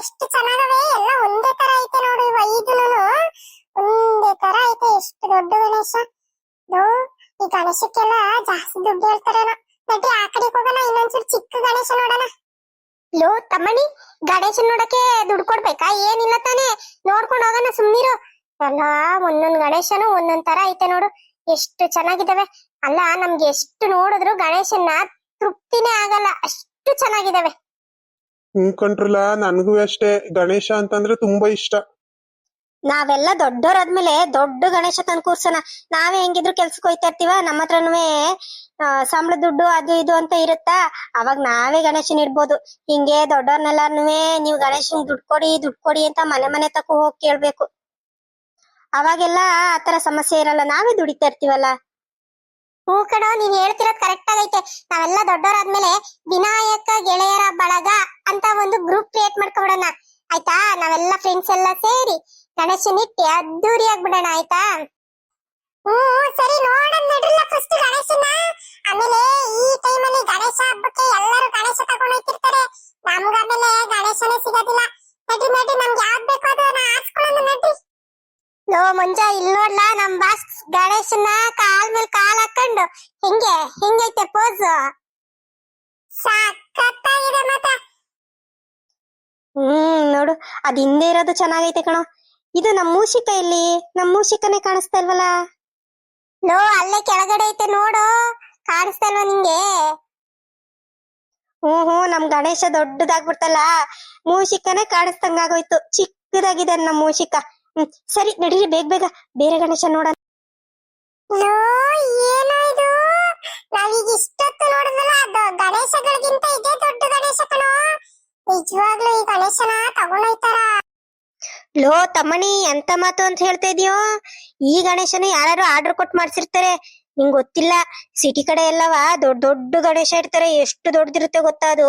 ಎಷ್ಟು ಚೆನ್ನಾಗವೆ? ಎಲ್ಲ ಒಂದೇ ತರ ಐತೆ ನೋಡು ಇವ ಒಂದೇ ತರ ಐತೆ, ಎಷ್ಟು ದೊಡ್ಡ ಗಣೇಶ. ಈ ಗಣೇಶಕ್ಕೆಲ್ಲ ಜಾಸ್ತಿ ದುಡ್ಡು ಹೇಳ್ತಾರೇನೋ. ನಡ್ರಿ ಆ ಕಡೆ ಹೋಗೋಣ, ಇನ್ನೊಂದ್ಸಲ ಚಿಕ್ಕ ಗಣೇಶ ನೋಡೋಣ. ಲೋ, ತಮ್ಮಣಿ ಗಣೇಶ ನೋಡಕ್ಕೆ ದುಡ್ಡು ಕೊಡ್ಬೇಕಾ? ಏನಿಲ್ಲ ತಾನೆ. ನೋಡ್ಕೊಂಡು ಹೋಗೋಣ, ಸುಮ್ನಿರು. ಅಲ್ಲ, ಒಂದೊಂದ್ ಗಣೇಶನು ಒಂದೊಂದ್ ತರ ಐತೆ ನೋಡು. ಎಷ್ಟು ಚೆನ್ನಾಗಿದಾವೆ. ಅಲ್ಲ, ನಮ್ಗೆ ಎಷ್ಟು ನೋಡಿದ್ರು ಗಣೇಶನ ತೃಪ್ತಿನೇ ಆಗಲ್ಲ. ಅಷ್ಟು ಚೆನ್ನಾಗಿದಾವೆ. ಹ್ಞೂ ಕಣ್ರಲ್ಲ ನನಗೂ ಅಷ್ಟೇ. ಗಣೇಶ ಅಂತಂದ್ರೆ ತುಂಬಾ ಇಷ್ಟ. ನಾವೆಲ್ಲ ದೊಡ್ಡವರಾದ್ಮೇಲೆ ದೊಡ್ಡ ಗಣೇಶ ತಂದು ಕೂರ್ಸೋಣ. ನಾವೇ ಹೆಂಗಿದ್ರು ಕೆಲ್ಸಕ್ಕೆ ಹೋಯ್ತಾ ಇರ್ತೀವ ನಮ್ಮ ಹತ್ರನೂ ಸಂಬಳ ದುಡ್ಡು ಅದು ಇದು ಅಂತ ಇರುತ್ತಾ? ಅವಾಗ ನಾವೇ ಗಣೇಶನ್ ಇಡ್ಬೋದು. ಹಿಂಗೆ ದೊಡ್ಡವ್ರನ್ನೆಲ್ಲಾರ್ನು ನೀವು ಗಣೇಶನ್ ದುಡ್ಡು ಕೊಡಿ ದುಡ್ಡು ಕೊಡಿ ಅಂತ ಮನೆ ಮನೆ ತಕ ಹೋಗಿ ಕೇಳ್ಬೇಕು. ಅವಾಗೆಲ್ಲ ಆತರ ಸಮಸ್ಯೆ ಇರಲ್ಲ. ನಾವೇ ದುಡಿತಾ ಇರ್ತೀವಲ್ಲ. ಹೂ ಕಣೋ, ನೀನ್ ಹೇಳ್ತಿರೋದ್ ಕರೆಕ್ಟ್ ಆಗೈತೆ. ನಾವೆಲ್ಲ ದೊಡ್ಡವರಾದ್ಮೇಲೆ ವಿನಾಯಕ ಗೆಳೆಯರ ಬಳಗ ಅಂತ ಒಂದು ಗ್ರೂಪ್ ಕ್ರಿಯೇಟ್ ಮಾಡ್ಕೊಬಿಡೋಣ. ಆಯ್ತಾ? ನಾವೆಲ್ಲ ಫ್ರೆಂಡ್ಸ್ ಎಲ್ಲ ಸೇರಿ ಗಣೇಶನ್ ಇಟ್ಟು ಅದ್ದೂರಿ ಆಗ್ಬಿಡೋಣ, ಆಯ್ತಾ? ಹ್ಮ್ ಸರಿ, ನೋಡೋಣ ನಡ್ರಲ್ಲ ಫಸ್ಟ್ ಗಣೇಶನ ಆಮೇಲೆ ಈ ಟೈಮಲ್ಲಿ ಗಣೇಶ ಹಬ್ಬಕ್ಕೆ ಎಲ್ಲರೂ ಗಣೇಶ ತಗೊಂಡ್ ಹೋಗ್ತಿರ್ತಾರೆ. ನಮ್ಗಾದ್ಮೇಲೆ ಗಣೇಶನೇ ಸಿಗೋದಿಲ್ಲ. ನಡ್ರಿ ನಡ್ರಿ, ನಮ್ಗೆ ಯಾವ್ದು ಬೇಕೋ ಅದನ್ನ ಆರ್ಸ್ಕೊಳ್ಳೋಣ ನಡ್ರಿ. ಲೋ ಮುಂಜ ಇಲ್ಲಿ ನೋಡ್ಲಾ, ನಮ್ ಬಾಸ್ ಗಣೇಶನ ಕಾಲ್ ಮೇಲೆ ಕಾಲ್ ಹಾಕೊಂಡು ಹಿಂಗೆ, ಹಿಂಗೈತೆ ಪೋಸ್ ಹ್ಮ್, ನೋಡು, ಅದ್ ಹಿಂದೆ ಇರೋದು ಚೆನ್ನಾಗೈತೆ ಕಣೋ. ಇದು ನಮ್ ಮೂಷಿಕ ಇಲ್ಲಿ, ನಮ್ ಮೂಷಿಕನೇ ಕಾಣಿಸ್ತಾ ಇಲ್ವಲ್ಲ? ನೋ ಅಲ್ಲೇ ಕೆಳಗಡೆ ಐತೆ ನೋಡು, ಕಾಣಿಸ್ತಾ ಇಲ್ವಾ ನಿಂಗೆ? ಹ್ಮ್ ಹ್ಮ್ ನಮ್ ಗಣೇಶ ದೊಡ್ಡದಾಗ್ಬಿಡ್ತಲ್ಲ, ಮೂಷಿಕನೇ ಕಾಣಿಸ್ದಂಗಾಗೋಯ್ತು, ಚಿಕ್ಕದಾಗಿದೆ ನಮ್ ಮೂಷಿಕ. ಸರಿ ನಡೀರಿ ಬೇಗ ಬೇಗ. ಬೇರೆ ಗಣೇಶ ನೋಡೋಣ. ಏನೋ ಇದು? ನಾವೀಗ ಇಷ್ಟೊತ್ತು ನೋಡಿದ್ವಲ್ಲ ಅದು ಗಣೇಶಗಳಿಗಿಂತ ಇದೇ ದೊಡ್ಡ ಗಣೇಶ ಕಣೋ. ನಿಜವಾಗ್ಲೂ ಈ ಗಣೇಶನ ತಗೊಂಡೋಯ್ತಾರ? ಲೋ ತಮ್ಮಣಿ ಎಂತ ಮಾತು ಅಂತ ಹೇಳ್ತಾ ಇದೀಯೋ? ಈ ಗಣೇಶನ ಯಾರು ಆರ್ಡರ್ ಕೊಟ್ಟು ಮಾಡ್ಸಿರ್ತಾರೆ. ನಿಂಗ್ ಗೊತ್ತಿಲ್ಲ ಸಿಟಿ ಕಡೆ ಎಲ್ಲವ ದೊಡ್ಡ ದೊಡ್ಡ ಗಣೇಶ ಇರ್ತಾರೆ. ಎಷ್ಟು ದೊಡ್ಡದಿರುತ್ತೆ ಗೊತ್ತಾ ಅದು?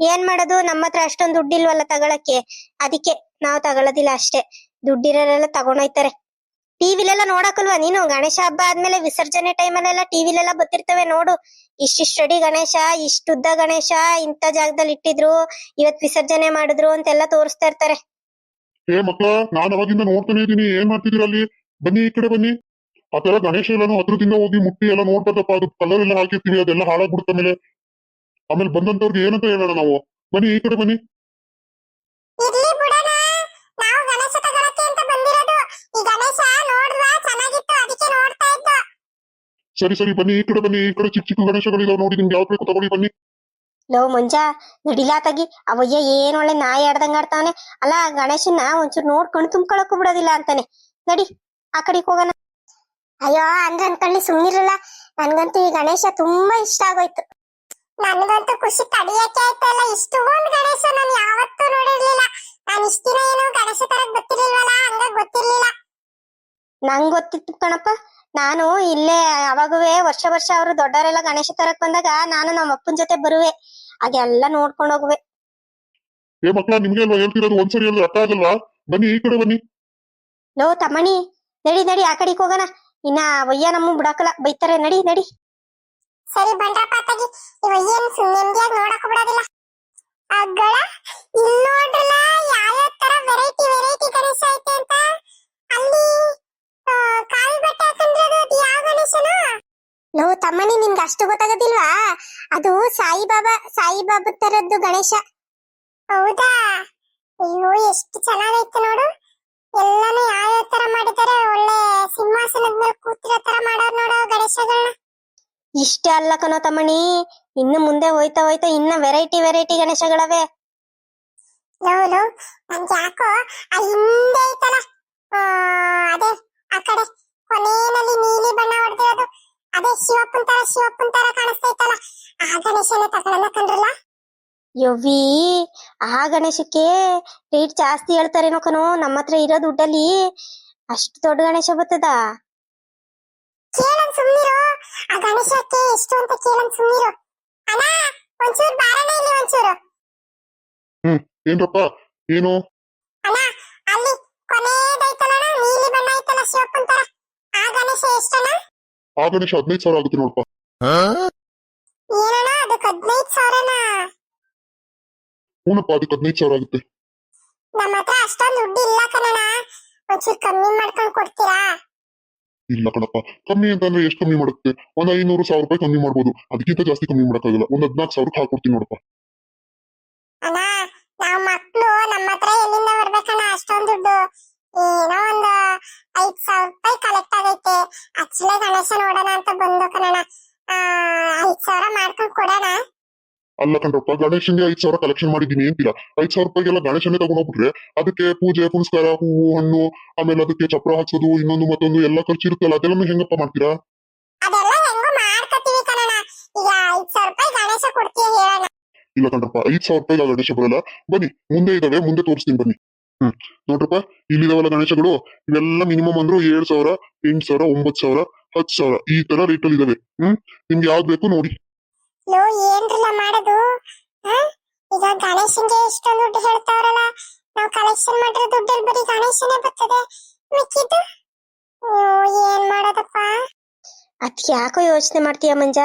ಏನ್ ಮಾಡೋದು? ನಮ್ಮ ಹತ್ರ ಅಷ್ಟೊಂದು ದುಡ್ಡಿಲ್ವಲ್ಲ ತಗೊಳಕ್ಕೆ. ಅದಕ್ಕೆ ನಾವು ತಗೊಳ್ಳೋದಿಲ್ಲ ಅಷ್ಟೇ. ದುಡ್ಡಿರೋರೆಲ್ಲ ತಗೊಂಡೋಯ್ತಾರೆ ಟಿವಿಲೆಲ್ಲ ನೋಡಕಲ್ವಾ ನೀನು? ಗಣೇಶ ಹಬ್ಬ ಆದ್ಮೇಲೆ ವಿಸರ್ಜನೆ ಟೈಮಲ್ಲೆಲ್ಲ ಟಿವಿಲೆಲ್ಲ ಬರ್ತಿರ್ತವೆ ನೋಡು. ಇಷ್ಟಿಷ್ಟಡಿ ಗಣೇಶ ಇಷ್ಟುದ್ದ ಗಣೇಶ ಇಂಥ ಜಾಗದಲ್ಲಿ ಇಟ್ಟಿದ್ರು ಇವತ್ ವಿಸರ್ಜನೆ ಮಾಡಿದ್ರು ಅಂತೆಲ್ಲ ತೋರಿಸ್ತಾ ಇರ್ತಾರೆ. ಏ ಮಕ್ಕಳ ನಾನ್ ಅವಾಗಿಂದ ನೋಡ್ತಾನೆ ಇದೀನಿ ಏನ್ ಮಾಡ್ತಿದ್ದೀರಾ ಅಲ್ಲಿ? ಬನ್ನಿ ಈ ಕಡೆ ಬನ್ನಿ. ಆತರ ತರ ಗಣೇಶ ಎಲ್ಲಾನು ಹತ್ರದಿಂದ ಹೋಗಿ ಮುಟ್ಟಿ ಎಲ್ಲ ನೋಡ್ಬಾರ್ದಪ್ಪ. ಅದು ಕಲರ್ ಎಲ್ಲ ಹಾಕಿರ್ತೀವಿ ಅದೆಲ್ಲ ಹಾಳಾಗ್ಬಿಡುತ್ತೆ ಮೇಲೆ ಆಮೇಲೆ ಬಂದಂತವ್ರಿಗೆ ಏನಂತ ಹೇಳೋಣ ನಾವು? ಬನ್ನಿ ಈ ಕಡೆ ಬನ್ನಿ ಇರ್ಲಿ ಬಿಡೋಣ ನಾವು ಗಣೇಶ ತಗೊಳಕ್ಕೆ ಅಂತ ಬಂದಿರೋದು ಈ ಗಣೇಶ ನೋಡಿದ್ವಾ ಚೆನ್ನಾಗಿತ್ತು ಅದಕ್ಕೆ ನೋಡ್ತಾ ಇದ್ದು ಸರಿ ಸರಿ, ಬನ್ನಿ, ಈ ಕಡೆ ಬನ್ನಿ, ಈ ಕಡೆ ಚಿಕ್ಕ ಚಿಕ್ಕ ಗಣೇಶಗಳಿದಾವೆ ನೋಡಿ, ನಿಮ್ಗೆ ಯಾವ್ದು ಬೇಕು ತಗೊಳ್ಳಿ, ಬನ್ನಿ. ಲೋ, ಮುಂಜಾ ನಡಿಲಾತಾಗಿ ಅವಯ್ಯ ಏನ್ ಒಳ್ಳೆ ನಾಯಿ ಆಡ್ದಂಗ ಆಡ್ತಾವನೆ. ಅಲ್ಲ, ಗಣೇಶನ್ನ ಒಂಚೂರು ನೋಡ್ಕೊಂಡು ತುಂಬ್ಕೊಳಕ್ಕೂ ಬಿಡೋದಿಲ್ಲ ಅಂತಾನೆ. ನಡಿ, ಆ ಕಡೆಗೆ ಹೋಗೋಣ. ಅಯ್ಯೋ ಅಂದ್ರೆ ಅನ್ಕೊಳ್ಳಿ ಸುಮ್ನಿರಲ್ಲ. ನನ್ಗಂತೂ ಈ ಗಣೇಶ ತುಂಬಾ ಇಷ್ಟ ಆಗೋಯ್ತು. ನನ್ಗಂತೂ ಖುಷಿ ತಡಿಯಕ್ಕೆ ಆಯ್ತಲ್ಲ. ಇಷ್ಟು ಒಂದು ಗಣೇಶ ನಾನು ಯಾವತ್ತೂ ನೋಡಿರ್ಲಿಲ್ಲ. ನಾನು ಇಷ್ಟಿನ ಏನು ಗಣೇಶ ತರಕ್ ಗೊತ್ತಿರ್ಲಿಲ್ವಲ್ಲ? ಹಂಗ ಗೊತ್ತಿರ್ಲಿಲ್ಲ. ನಂಗ್ ಗೊತ್ತಿತ್ತು ಕಣಪ್ಪ. ನಾನು ಇಲ್ಲೇ ಅವಾಗುವೆ ವರ್ಷ ವರ್ಷ ಅವರು ದೊಡ್ಡವರೆಲ್ಲ ಗಣೇಶ ತರಕ್ ಬಂದಾಗ ನಾನು ನಮ್ಮ ಅಪ್ಪನ ಜೊತೆ ಬರುವೆ. ಹಾಗೆಲ್ಲ ನೋಡ್ಕೊಂಡು ಹೋಗುವೆ. ಏ ಮಕ್ಕಳ ನಿಮ್ಗೆ ಅಲ್ವಾ ಹೇಳ್ತಿರೋದು? ಒಂದ್ಸರಿ ಅಲ್ಲ ಅರ್ಥ ಆಗಲ್ವಾ? ಬನ್ನಿ ಈ ಕಡೆ ಬನ್ನಿ. ಲೋ ತಮ್ಮಣಿ ನಡಿ ನಡಿ ಆ ಕಡೆಗೆ ಹೋಗೋಣ. ಇನ್ನ ಒಯ್ಯ ನಮ್ಮ ಬಿಡಾಕಲ್ಲ ಬೈತಾರೆ. ನಡಿ ನಡಿ. ಸರಿ ಬಂಡ್ರಪ್ಪ ತಗಿ ಇವ ಏನ್ ನೆಮ್ಮದಿಯಾಗಿ ನೋಡಕ್ ಬಿಡೋದಿಲ್ಲ. ಅಗ್ಗಳ ಇಲ್ಲಿ ನೋಡ್ರಲ್ಲ ಯಾವ ತರ ವೆರೈಟಿ ವೆರೈಟಿ ಗಣೇಶ ಐತೆ ಅಂತ? ಅಲ್ಲಿ ಕಾವಿ ಬಟ್ಟೆ ಹಾಕೊಂಡಿರೋದು ಅದು ಯಾವ ಗಣೇಶನ? ನೋ ತಮ್ಮಣಿ ನಿಮ್ಗೆ ಅಷ್ಟು ಗೊತ್ತಾಗೋದಿಲ್ವಾ? ಅದು ಸಾಯಿಬಾಬಾ ಸಾಯಿಬಾಬಾ ತರದ್ದು ಗಣೇಶ. ಹೌದಾ? ಅಯ್ಯೋ ಎಷ್ಟು ಚೆನ್ನಾಗೈತೆ ನೋಡು. ಎಲ್ಲಾನು ಯಾವ ತರ ಮಾಡಿದ್ದಾರೆ ಒಳ್ಳೆ ಸಿಂಹಾಸನದ ಮೇಲೆ ಕೂತಿರೋ ತರ ಮಾಡೋ ನೋಡು ಗಣೇಶಗಳನ್ನ ಇಷ್ಟೇ ಅಲ್ಲ ಕಣೋ ತಮ್ಮಣಿ ಇನ್ನು ಮುಂದೆ ಹೋಯ್ತಾ ಹೋಯ್ತಾ ಇನ್ನ ವೆರೈಟಿ ವೆರೈಟಿ ಗಣೇಶಗಳವೆ. ಲೋ ಲೋ ನನ್ಗೆ ಯಾಕೋ ಆ ಹಿಂದೆ ಐತಲ್ಲ? ಅದೇ ಆ ಕಡೆ ಕೊನೆಯಲ್ಲಿ ನೀಲಿ ಬಣ್ಣ ಹೊಡೆದಿರೋದು ಅದೇ ಶಿವಪ್ಪನ್ ತರ ಶಿವಪ್ಪನ್ ತರ ಕಾಣಿಸ್ತೈತಲ್ಲ ಆ ಗಣೇಶನ ತಗೊಳ್ಳಲ್ಲ ಕಂಡ್ರಲ್ಲ? ಯವ್ವಿ ಆ ಗಣೇಶಕ್ಕೆ ರೇಟ್ ಜಾಸ್ತಿ ಹೇಳ್ತಾರೇನೋ ಕಣೋ ನಮ್ಮ ಹತ್ರ ಇರೋ ದುಡ್ಡಲ್ಲಿ ಅಷ್ಟು ದೊಡ್ಡ ಗಣೇಶ ಬರ್ತದ. ಕೇಳನ್ ಸುಮ್ನಿರು. ಆ ಗಣೇಶಕ್ಕೆ ಎಷ್ಟು ಅಂತ ಕೇಳನ್ ಸುಮ್ನಿರು. ಅಣ್ಣ ಒಂಚೂರು ಬಾರಣ ಇಲ್ಲಿ ಒಂಚೂರು. ಏನ್ರಪ್ಪ? ಏನು? ಎಷ್ಟಣ್ಣ ಹದಿನೈದು ಸಾವಿರ ಆಗುತ್ತೆ ನೋಡಪ್ಪ. ಏನಣ್ಣ ಅದಕ್ಕೆ ಹದಿನೈದು ಸಾವಿರನಾ? ಹೂನಪ್ಪ ಅದಕ್ಕೆ ಹದಿನೈದು ಸಾವಿರ ಆಗುತ್ತೆ. ನಮ್ಮ ಹತ್ರ ಅಷ್ಟೊಂದು ದುಡ್ಡು ಇಲ್ಲ ಕಣಣ್ಣ. ಒಂಚೂರು ಕಮ್ಮಿ ಮಾಡ್ಕೊಂಡು ಕೊಡ್ತೀರಾ? ಇಲ್ಲ ಕಣಪ್ಪ ಕಮ್ಮಿ ಅಂತಂದ್ರೆ ಎಷ್ಟು ಕಮ್ಮಿ ಮಾಡುತ್ತೆ? ಒಂದ್ ಐನೂರು ಸಾವಿರ ರೂಪಾಯಿ ಕಮ್ಮಿ ಮಾಡ್ಬೋದು. ಅದಕ್ಕಿಂತ ಜಾಸ್ತಿ ಕಮ್ಮಿ ಮಾಡಕ್ಕಾಗಲ್ಲ. ಒಂದ್ ಹದಿನಾಲ್ಕು ಸಾವಿರಕ್ಕೆ ಹಾಕೊಡ್ತೀನಿ ನೋಡಪ್ಪ. ಅಣ್ಣ ನಾವ್ ಮಕ್ಳು ನಮ್ಮ ಹತ್ರ ಎಲ್ಲಿಂದ ಬರ್ಬೇಕಣ್ಣ ಅಷ್ಟೊಂದು ದುಡ್ಡು? ಏನೋ ಒಂದು ಐದ್ ಸಾವಿರ ರೂಪಾಯಿ ಕಲೆಕ್ಟ್ ಆಗೈತೆ ಅಚ್ಚಲೆ ಗಣೇಶ ನೋಡೋಣ ಅಂತ ಬಂದು ಕಣಣ್ಣ ಆ ಐದ್ ಸಾವಿರ ಮಾಡ್ಕೊಂಡು ಕೊಡೋಣ ಅಲ್ಲ ಕಣ್ರಪ್ಪ ಗಣೇಶನ್ಗೆ ಐದ್ ಸಾವಿರ ಕಲೆಕ್ಷನ್ ಮಾಡಿದೀನಿ ಅಂತೀರಾ? ಐದ್ ಸಾವಿರ ರೂಪಾಯಿಗೆಲ್ಲ ಗಣೇಶನ್ನೇ ತಗೊಂಡೋಗ್ಬಿಟ್ರೆ ಅದಕ್ಕೆ ಪೂಜೆ ಪುನಸ್ಕಾರ ಹೂವು ಹಣ್ಣು ಆಮೇಲೆ ಅದಕ್ಕೆ ಚಪ್ರ ಹಾಕ್ಸೋದು ಇನ್ನೊಂದು ಮತ್ತೊಂದು ಎಲ್ಲ ಖರ್ಚು ಇರುತ್ತಲ್ಲ ಅದೆಲ್ಲ ಹೆಂಗಪ್ಪ ಮಾಡ್ತೀರಾ? ಇಲ್ಲ ಈಗ ಐದ್ ಸಾವಿರ ರೂಪಾಯಿ ಗಣೇಶ ಕೊಡ್ತೀಯ ಹೇಳೋಣ ಇಲ್ಲ ಕಣ್ರಪ್ಪ ಐದ್ ಸಾವಿರ ರೂಪಾಯಿಗೆ ಗಣೇಶ ಬರಲ್ಲ. ಬನ್ನಿ ಮುಂದೆ ಇದಾವೆ ಮುಂದೆ ತೋರಿಸ್ತೀನಿ ಬನ್ನಿ. ಹ್ಮ್ ನೋಡ್ರಪ್ಪ ಇಲ್ಲಿದಾವಲ್ಲ ಗಣೇಶಗಳು ಇವೆಲ್ಲ ಮಿನಿಮಮ್ ಅಂದ್ರು ಏಳ್ ಸಾವಿರ ಎಂಟ್ ಸಾವಿರ ಒಂಬತ್ ಸಾವಿರ ಹತ್ ಸಾವಿರ ಈ ತರ ರೇಟ್ ಅಲ್ಲಿ ಇದಾವೆ. ಹ್ಮ್ ನಿಮ್ಗೆ ಯಾವ್ದು ಬೇಕು ನೋಡಿ ಲೋ ಏನ್ರಲ್ಲ ಮಾಡೋದು ಹ? ಈಗ ಗಣೇಶನ್ಗೆ ಇಷ್ಟೊಂದು ದುಡ್ಡು ಹೇಳ್ತಾವ್ರಲ್ಲ, ನಾವು ಕಲೆಕ್ಷನ್ ಮಾಡಿರೋ ದುಡ್ಡಲ್ಲಿ ಬರೀ ಗಣೇಶನೇ ಬರ್ತದೆ. ಮಿಕ್ಕಿದ್ದು? ಏನ್ ಮಾಡೋದಪ್ಪ? ಅದ್ ಯಾಕೋ ಯೋಚನೆ ಮಾಡ್ತೀಯ ಮಂಜ?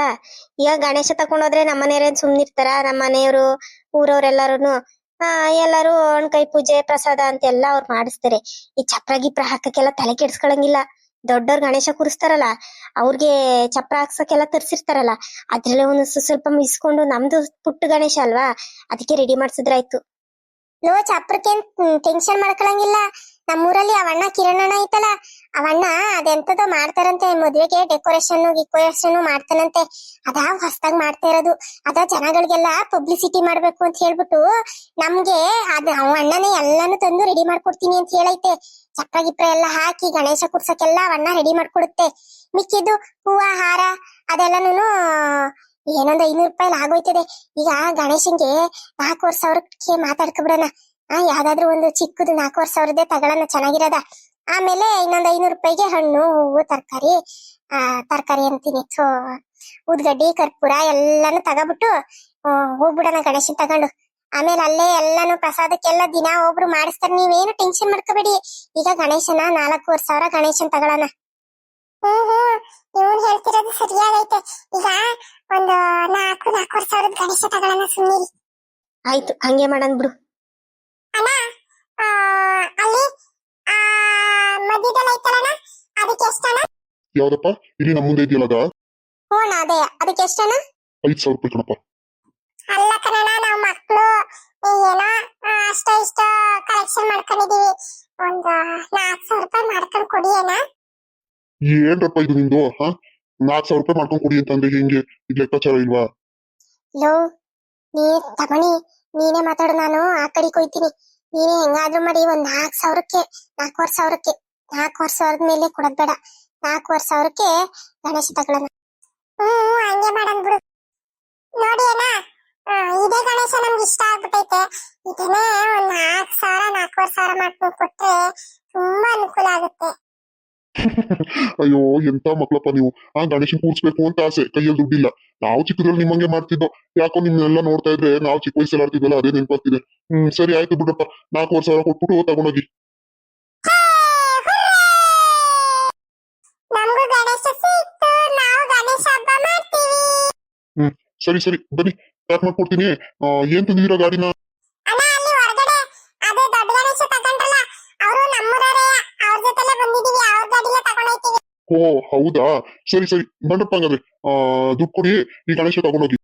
ಈಗ ಗಣೇಶ ತಕೊಂಡೋದ್ರೆ ನಮ್ಮನೆಯವ್ರೇನ್ ಸುಮ್ನಿರ್ತಾರ? ನಮ್ಮ ಮನೆಯವರು ಊರವ್ರೆಲ್ಲಾರು ಆ, ಎಲ್ಲಾರು ಕೈ ಪೂಜೆ, ಪ್ರಸಾದ ಅಂತ ಎಲ್ಲಾ ಅವ್ರು ಮಾಡಿಸ್ತಾರೆ. ಈ ಚಪ್ರ ಗಿಪ್ರ ಹಾಕಕ್ಕೆಲ್ಲ ತಲೆ ಕೆಡ್ಸ್ಕೊಳಂಗಿಲ್ಲ. ದೊಡ್ಡವ್ರ ಗಣೇಶ ಕೂರಿಸ್ತಾರಲ್ಲ, ಅವ್ರಿಗೆ ಚಪ್ರ ಹಾಕ್ಸಕ್ಕೆಲ್ಲ ತರ್ಸಿರ್ತಾರಲ್ಲ, ಅದ್ರಲ್ಲೇ ಒಂದು ಸ್ವ- ಸ್ವಲ್ಪ ಮಿಸ್ಕೊಂಡು ನಮ್ದು ಪುಟ್ಟ ಗಣೇಶ ಅಲ್ವಾ, ಅದಕ್ಕೆ ರೆಡಿ ಮಾಡ್ಸಿದ್ರಾಯ್ತು. ನೋ ಚಪ್ರಕ್ಕೆ ಟೆನ್ಷನ್ ಮಾಡ್ಕೊಳಂಗಿಲ್ಲ. ನಮ್ಮೂರಲ್ಲಿ ಅವಣ್ಣ ಕಿರಣಣ್ಣ ಐತಲ್ಲ ಅವಣ್ಣ ಅದೆಂತದೋ ಮಾಡ್ತಾರಂತೆ, ಮದ್ವೆಗೆ ಡೆಕೋರೇಷನ್ ಗಿಕೋರೇಷನ್ ಮಾಡ್ತಾನಂತೆ. ಅದ ಹೊಸದಾಗ್ ಮಾಡ್ತಾ ಇರೋದು. ಅದ ಜನಗಳಿಗೆಲ್ಲ ಪಬ್ಲಿಸಿಟಿ ಮಾಡ್ಬೇಕು ಅಂತ ಹೇಳ್ಬಿಟ್ಟು ನಮ್ಗೆ ಅದ ಅವ ಅಣ್ಣನೇ ಎಲ್ಲಾನು ತಂದು ರೆಡಿ ಮಾಡ್ಕೊಡ್ತೀನಿ ಅಂತ ಹೇಳೈತೆ. ಚಪ್ರ ಗಿಪ್ರ ಎಲ್ಲ ಹಾಕಿ ಗಣೇಶ ಕುರ್ಸಕ್ಕೆಲ್ಲ ಅವಣ್ಣ ರೆಡಿ ಮಾಡ್ಕೊಡುತ್ತೆ. ಮಿಕ್ಕಿದ್ದು ಹೂವ, ಹಾರ ಅದೆಲ್ಲನೂ ಏನೊಂದ್ ಐನೂರು ರೂಪಾಯಿ ಆಗೋಯ್ತದೆ. ಈಗ ಗಣೇಶನ್ಗೆ ನಾಲ್ಕೂವರೆ ಸಾವಿರಕ್ಕೆ ಮಾತಾಡ್ಕೊಬಿಡೋಣ. ಆ ಯಾವ್ದಾದ್ರು ಒಂದು ಚಿಕ್ಕದು ನಾಲ್ಕೂವರೆ ಸಾವಿರದೇ ತಗೊಳ್ಳೋಣ ಚೆನ್ನಾಗಿರೋದ. ಆಮೇಲೆ ಇನ್ನೊಂದ್ ಐನೂರು ರೂಪಾಯಿಗೆ ಹಣ್ಣು ಹೂವು ತರಕಾರಿ ಆ ತರಕಾರಿ ಅಂತೀನಿ. ಸೊ ಉದ್ಗಡ್ಡಿ ಕರ್ಪೂರ ಎಲ್ಲಾನು ತಗೋಬಿಟ್ಟು ಹೋಗ್ಬಿಡೋಣ ಗಣೇಶನ್ ತಗೊಂಡು. ಆಮೇಲೆ ಅಲ್ಲೇ ಎಲ್ಲಾನು ಪ್ರಸಾದಕ್ಕೆಲ್ಲ ದಿನ ಒಬ್ರು ಮಾಡಿಸ್ತಾರೆ. ನೀವೇನು ಟೆನ್ಷನ್ ಮಾಡ್ಕೋಬೇಡಿ. ಈಗ ಗಣೇಶನ ನಾಲ್ಕೂವರೆ ಸಾವಿರ ಗಣೇಶನ್ ತಗೊಳ್ಳೋಣ ಹ್ಮ್ ಹ್ಮ್. ಇವನ್ ಹೇಳ್ತಿರೋದು ಸರಿಯಾಗೈತೆ. ಈಗ ಒಂದು ನಾಲ್ಕು ನಾಲ್ಕೂವರೆ ಸಾವಿರದ ಗಣೇಶ ತಗೊಳ್ಳೋಣ ಸುಮ್ಮನೆ ಆಯ್ತು ಹಂಗೆ ಮಾಡೋಣ ಬಿಡು. ಯಾವ್ದಪ್ಪ? ಇಲ್ಲಿ ನಮ್ಮ ಮುಂದೆ ಇದೆಯಲ್ಲ ಅಣ್ಣ ಅದೇ. ಅದಕ್ಕೆ ಎಷ್ಟನ ಐದ್ ಸಾವಿರ ರೂಪಾಯಿ ಕಣಪ್ಪ. ಅಲ್ಲ ಕಣಣ್ಣ ನಾವು ಮಕ್ಕಳು ಏನೋ ಅಷ್ಟ ಇಷ್ಟ ಇಷ್ಟೋ ಕಲೆಕ್ಷನ್ ಮಾಡ್ಕೊಂಡಿದೀವಿ. ಒಂದು ನಾಲ್ಕು ಸಾವಿರ ರೂಪಾಯಿ ಮಾಡ್ಕೊಂಡು ಕೊಡಿ ಅಣ್ಣ. ಏನ್ರಪ್ಪ ಇದು ನಿಂದು ಹಾ? ನಾಲ್ಕ್ ಸಾವಿರ ರೂಪಾಯಿ ಮಾಡ್ಕೊಂಡ್ ಕೊಡಿ ಅಂತಂದ್ರೆ ಹೆಂಗೆ ಇದ್ ಲೆಕ್ಕಾಚಾರ ಇಲ್ವಾ? ಲೋ ನೀ ತಮಣಿ ನೀನೇ ಮಾತಾಡು ನಾನು, ಆ ಕಡೆ ಕೊಯ್ತೀನಿ ನೀನೇ ಹೆಂಗಾದ್ರೂ ಮಾಡಿ ಒಂದ್ ನಾಲ್ಕು ಸಾವಿರಕ್ಕೆ, ನಾಲ್ಕೂವರೆ ಸಾವಿರಕ್ಕೆ, ನಾಲ್ಕೂವರೆ ಸಾವಿರದ ಮೇಲೆ ಕೊಡೋದ್ ಬೇಡ. ನಾಲ್ಕೂವರೆ ಸಾವಿರಕ್ಕೆ ಗಣೇಶ ತಗೊಳ್ಳೋಣ. ಹ್ಮ್ ಹಂಗೆ ಮಾಡೋಣ ಬಿಡು. ನೋಡಿ ಅಣ್ಣ ಇದೇ ಗಣೇಶ ನಮ್ಗೆ ಇಷ್ಟ ಆಗ್ಬಿಟ್ಟೈತೆ. ಇದನ್ನೇ ಒಂದ್ ನಾಲ್ಕು ಸಾವಿರ, ನಾಲ್ಕೂವರೆ ಸಾವಿರ ಮಾಡ್ಕೊಂಡು ಕೊಟ್ರೆ ತುಂಬಾ ಅನುಕೂಲ ಆಗುತ್ತೆ. ಅಯ್ಯೋ ಎಂತ ಮಕ್ಳಪ್ಪ ನೀವು? ಆ ಗಣೇಶನ್ ಕೂರ್ಸ್ಬೇಕು ಅಂತ ಆಸೆ. ಕೈಯಲ್ಲಿ ದುಡ್ಡಿಲ್ಲ. ನಾವು ಚಿಕ್ಕದ್ರಲ್ಲಿ ನಿಮ್ಮಂಗೆ ಮಾಡ್ತಿದ್ದೋ ಯಾಕೋ ನಿಮ್ನೆಲ್ಲ ನೋಡ್ತಾ ಇದ್ರೆ ನಾವು ಚಿಕ್ಕ ವಯಸ್ಸಲ್ಲಿ ಆಡ್ತಿದ್ವಲ್ಲ ಅದೇ ನೆನಪಾಗ್ತಿದೆ. ಹ್ಮ್ ಸರಿ ಆಯ್ತು ಬಿಡಪ್ಪ. ನಾಲ್ಕೂವರೆ ಸಾವಿರ ಕೊಟ್ಬಿಟ್ಟು ತಗೊಂಡೋಗಿ. ಮಾಡ್ತೀವಿ. ಸರಿ ಸರಿ ಬನ್ನಿ. ಪ್ಯಾಕ್ ಮಾಡ್ಕೊಡ್ತೀನಿ. ಏನ್ ತಂದಿದ್ದೀರಾ ಗಾಡಿನ? ಅದೇ ದೊಡ್ಡ ಗಣೇಶ ತಗೊಂಡ್ರಲ್ಲ ಅವರು ನಮ್ಮೂರವರೇ ಅವ್ರ ಜೊತೆಲೆ ಬಂದಿದೀವಿ ತಗೊಂಡೋಯ್ತೀವಿ ಓ ಹೌದಾ? ಸರಿ ಸರಿ ಬಂಡಪ್ಪ ಹಂಗಾದ್ರೆ. ಆ ದುಡ್ಡು ಕೊಡಿ. ಈ ಗಣೇಶ ತಗೊಂಡೋಗಿ